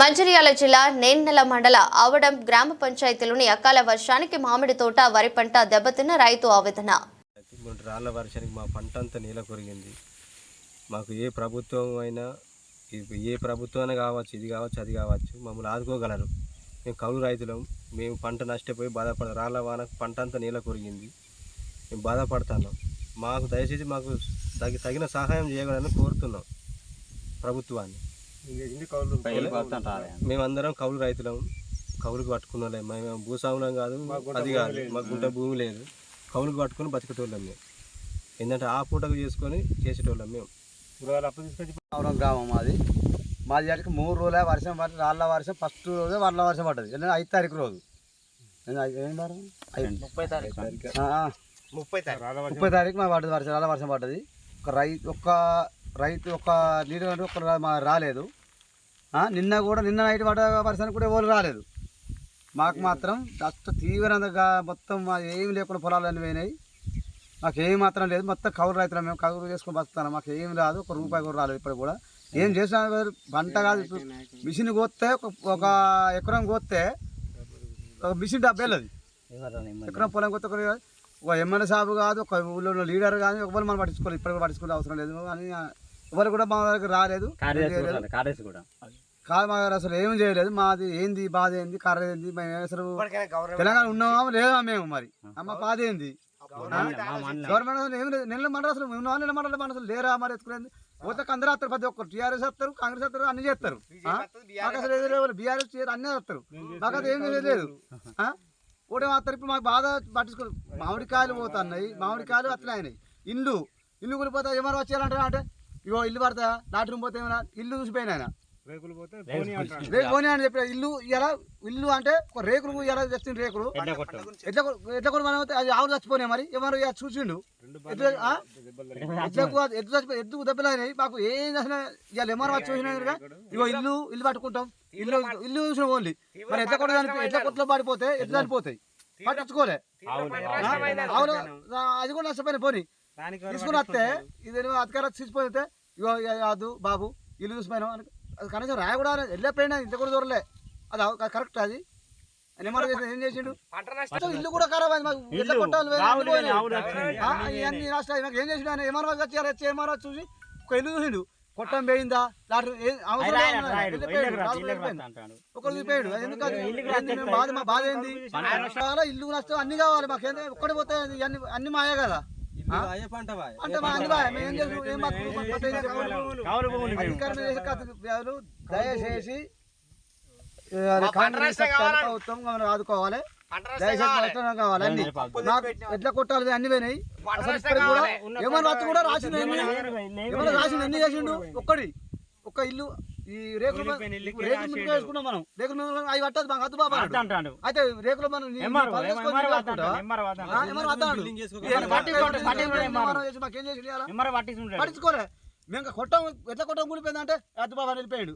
మంచిర్యాల జిల్లా నేన్నెల మండల ఆవడం గ్రామ పంచాయతీలోని అకాల వర్షానికి మామిడి తోట వరి పంట దెబ్బతిన్న రైతు ఆవేదన. అయితే రాళ్ళ వర్షానికి మా పంట అంతా నీల కొరిగింది. మాకు ఏ ప్రభుత్వం అయినా ఏ ప్రభుత్వం అయినా కావచ్చు ఇది కావచ్చు అది కావచ్చు మమ్మల్ని ఆదుకోగలరు. మేము కౌలు రైతులం మేము పంట నష్టపోయి బాధపడ రాళ్ళ వానకు పంట అంతా నీల కొరిగింది. మేము బాధపడుతున్నాం. మాకు దయచేసి మాకు తగి తగిన సహాయం చేయగలని కోరుతున్నాం ప్రభుత్వాన్ని. మేమందరం కౌలు రైతులం. కౌలుకు పట్టుకున్న వాళ్ళం. మేము భూస్వాములం కాదు అది కాదు. మాకు గుంట భూమి లేదు. కౌలుకు పట్టుకొని బతికేటోళ్ళం మేము. ఏంటంటే ఆ పూటకు చేసుకొని చేసేటోళ్ళం మేము. అవునం గ్రామం మాది. మాది వాటికి మూడు రోజులే వర్షం పట్టి రాళ్ళ వర్షం ఫస్ట్ రోజే వాళ్ళ వర్షం పడ్డది. ఎందుకంటే ఐదు తారీఖు రోజు. ఆ, ఆ. ముప్పై తారీఖు మా పడ్డది వర్షం రాళ్ళ వర్షం పడ్డది. ఒక రైతు ఒక్క రైతు ఒక లీడర్ అంటే ఒక మా రాలేదు. నిన్న కూడా నిన్న నైట్ పడ వర్షానికి కూడా ఎవరు రాలేదు. మాకు మాత్రం అష్ట తీవ్రంగా మొత్తం మా ఏం లేకుండా పొలాలు అన్నీ పోయినాయి. మాకు ఏం మాత్రం లేదు. మొత్తం కౌలు రైతులు మేము కౌలు చేసుకుని బతుకుతాను మాకు ఏం రాదు. ఒక రూపాయి కూడా రాలేదు ఇప్పుడు కూడా. ఏం చేసినా పంట కాదు. మిషన్ కోస్తే ఒక ఒక ఎకరం కోస్తే ఒక మిషన్ డబ్బు వెళ్ళదు ఎకరం పొలం కొత్త ఒక ఎమ్మెల్యే సాబు కాదు ఒక ఊళ్ళో లీడర్ కానీ ఒకవేళ మనం పట్టించుకోవాలి. ఇప్పటికి పట్టించుకునే అవసరం లేదు. అని ఎవరు కూడా మా దగ్గర రాలేదు. కాదు మా దగ్గర అసలు ఏం చేయలేదు. మాది ఏంది బాధ ఏంది కర్ర ఏంది అసలు తెలంగాణ ఉన్నామా లేదా మేము మరి? అమ్మ బాధ ఏంది? గవర్నమెంట్ అసలు ఏం లేదు. నెల మండలం అసలు ఉన్నావా నెల మండలం మన అసలు లేరా మరి ఎత్తుకునేది? పోతే అందరూ వస్తారు ప్రతి ఒక్కరు. టీఆర్ఎస్ వస్తారు కాంగ్రెస్ వస్తారు అన్ని చేస్తారు. ఆ? మాకు అసలు ఏది లేదు బీఆర్ఎస్ అన్నీ వస్తారు మాకు అది ఏం లేదు? ఒకటే మాత్రం ఇప్పుడు మాకు బాధ పట్టించుకో మామిడికాయలు పోతున్నాయి మామిడికాయలు అట్లా అయినాయి. ఇల్లు ఇల్లు కూలిపోతా ఏమైనా వచ్చేయాలంటారా అంటే ఇగో ఇల్లు పడతా లాటరీ పోతే ఏమైనా? ఇల్లు చూసిపోయిన ఆయన రేపు పోనీ అని చెప్పిన ఇల్లు ఇలా ఇల్లు అంటే ఒక రేకులు ఇలా తెచ్చిన రేకులు? ఎట్లా కూడా మనం అయితే అది ఆవులు చచ్చిపోయినాయి మరి. ఇక చూసిండు? ఎట్లకు ఎద్దు చచ్చిపోయి ఎద్దు దెబ్బలైనాయి మాకు ఏం చేసినా ఇవాళ ఏమన్నా చూసినా ఇగో ఇల్లు ఇల్లు పట్టుకుంటాం. ఇల్లు ఇల్లు చూసిన ఓన్లీ. మరి ఎట్లా కొట్ట ఎట్లా కొట్లో పడిపోతే ఎట్లా చనిపోతాయి. పట్టించుకోలే. ఆ, అది కూడా నష్టపోయిన పోనీ. తీసుకుని వస్తే ఇది అధికారం తీసిపోతే ఇగో కాదు బాబు ఇల్లు చూసిపోయినాం అని అది కనీసం రాయ కూడా వెళ్ళిపోయినా ఇంత కూడా దూరలే. అది కరెక్ట్ అది. ఏం చేసిండు? ఇల్లు కూడా ఖరాబ్ అయింది. మాకు. ఆ, ఇవన్నీ నష్టాలు మాకు ఏం చేసిండు? ఆయన ఏమన్నా వచ్చారు వచ్చి ఏమన్నా చూసి ఒక ఇల్లు చూసిండు. కొట్టం పోయిందా. ఒకరు చూపాడు ఎందుకు బాధ మా బాధ ఏంది? ఇల్లు నష్టం అన్ని కావాలి మాకు. ఒక్కటి పోతే అన్ని అన్ని మాయే కదా. అన్ని దయచేసి మనం ఆదుకోవాలి. దయచేసి ప్రభుత్వం కావాలి. అన్ని. నాకు ఎట్లా కొట్టాలి? అన్ని పోయినాయి. అసలు ఇప్పటికి కూడా ఏమన్నా వచ్చి కూడా రాసిండు ఏమన్నా రాసిండు? ఎన్ని చేసిండు? ఒక్కడి. ఒక్క ఇల్లు ఈ రేకులు రేకుల మీద వేసుకున్నాం మనం. రేకుల మీద అవి పట్టదు మాకు అద్దు బాబా అన్నాడు. అయితే రేకులు మనం? పట్టించుకోలే. మేము కొట్టం ఎట్లా కొట్టం కూలిపోయిందంటే అద్దు బాబా వెళ్ళిపోయాడు.